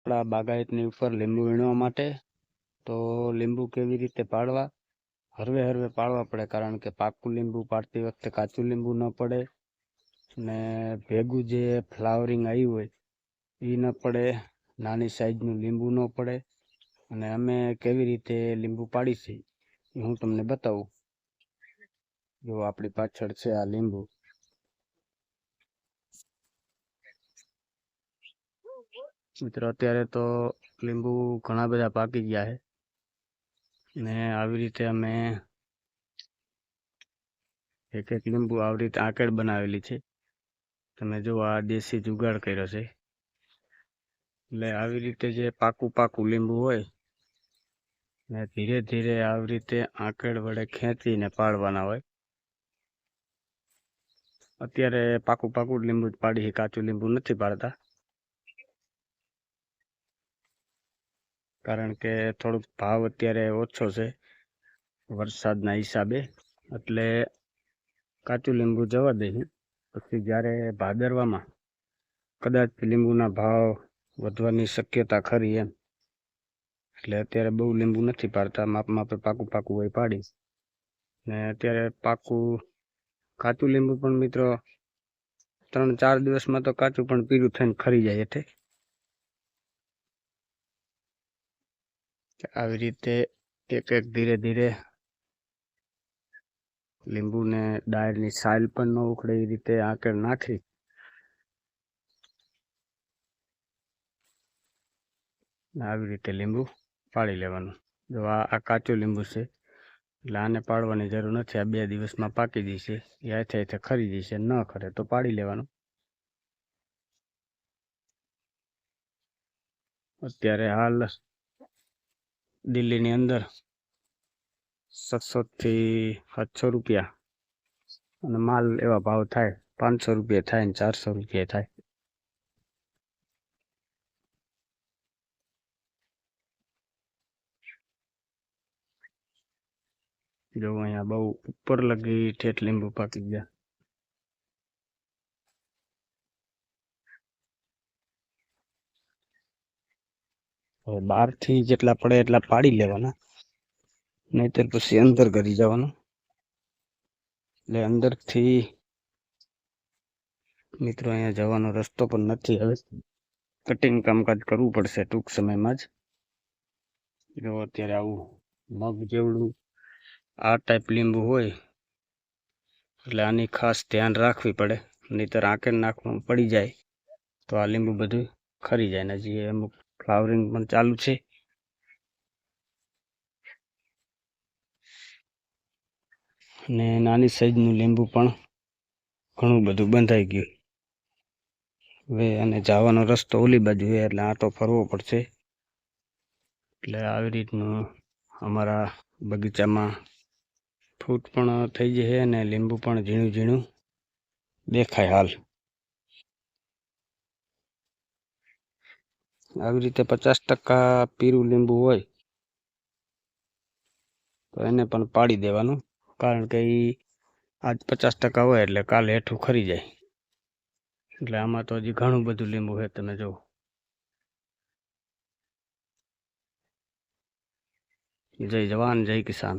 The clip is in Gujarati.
આપણા બાગાયતની ઉપર લીંબુ વીણવા માટે, તો લીંબુ કેવી રીતે પાડવા? હરવે હરવે પાડવા પડે, કારણ કે પાકું લીંબુ પાડતી વખતે કાચું લીંબુ ન પડે ને ભેગું જે ફ્લાવરિંગ આવ્યું હોય એ ન પડે, નાની સાઇઝનું લીંબુ ન પડે. અને અમે કેવી રીતે લીંબુ પાડી છે, એ હું તમને બતાવું. જો આપણી પાછળ છે આ લીંબુ. મિત્રો, અત્યારે તો લીંબુ ઘણા બધા પાકી ગયા છે. ને આવી રીતે અમે એક એક લીંબુ આવી રીતે આંકડ બનાવેલી છે. તમે જો આ દેશી જુગાડ કર્યો છે. એટલે આવી રીતે જે પાકું પાકું લીંબુ હોય, ને ધીરે ધીરે આવી રીતે આંકડ વડે ખેંચીને પાડવાના હોય. અત્યારે પાકું પાકું લીંબુ જ પાડી છે, કાચું લીંબુ નથી પાડતા. કારણ કે થોડુંક ભાવ અત્યારે ઓછો છે વરસાદના હિસાબે. એટલે કાચું લીંબુ જવા દઈએ પછી જ્યારે ભાદરવામાં કદાચ લીંબુના ભાવ વધવાની શક્યતા ખરી એમ. એટલે અત્યારે બહુ લીંબુ નથી પાડતા, માપ માપે પાકું પાકું હોય પાડી. ને અત્યારે પાકું કાચું લીંબુ પણ મિત્રો ત્રણ ચાર દિવસમાં તો કાચું પણ પીળું થઈને ખરી જાય એટલે આવી રીતે એક એક ધીરે ધીરે લીંબુને ડાળની સાઇલ પણ ન ઉખડે એ રીતે આંકડ નાખી. આવી રીતે લીંબુ પાડી લેવાનું. જો આ આ કાચું લીંબુ છે, એટલે આને પાડવાની જરૂર નથી. આ બે દિવસમાં પાકી જશે એ હાથે હાથે ખરી જશે, ન ખરે તો પાડી લેવાનું. અત્યારે હાલ દિલ્હીની અંદર સાતસોથી સાતસો રૂપિયા. અને માલ એવા ભાવ થાય, પાંચસો રૂપિયા થાય ને ચારસો રૂપિયા થાય. જો અહીંયા બહુ ઉપર લગી ઠેઠ લીંબુ પાકી ગયા. હવે બહારથી જેટલા પડે એટલા પાડી લેવાના. નહીતર પછી અંદર કરી જવાનું. એટલે અંદરથી મિત્રો અહીંયા જવાનો રસ્તો પણ નથી હવે. કટિંગ કામકાજ કરવું પડશે ટૂંક સમયમાં જ. જો અત્યારે આવું મગ જેવડું આ ટાઈપ લીંબુ હોય, એટલે આની ખાસ ધ્યાન રાખવી પડે. નહીતર આંકે નાખવાનું પડી જાય તો આ લીંબુ બધું ખરી જાય ને હજી અમુક ફ્લાવરિંગ પણ ચાલુ છે. અને નાની સાઈઝનું લીંબુ પણ ઘણું બધું બંધાઈ ગયું. હવે અને જવાનો રસ્તો ઓલી બાજુ છે એટલે આટો ફરવો પડશે. એટલે આવી રીતનું અમારા બગીચામાં ફ્રૂટ પણ થઈ જશે અને લીંબુ પણ ઝીણું ઝીણું દેખાય હાલ. આવી રીતે પચાસ ટકા પીરું લીંબુ હોય, તો એને પણ પાડી દેવાનું. કારણ કે એ આજ પચાસ ટકા હોય એટલે કાલે હેઠું ખરી જાય. એટલે આમાં તો હજી ઘણું બધું લીંબુ છે, તમે જુઓ જય જવાન, જય કિસાન.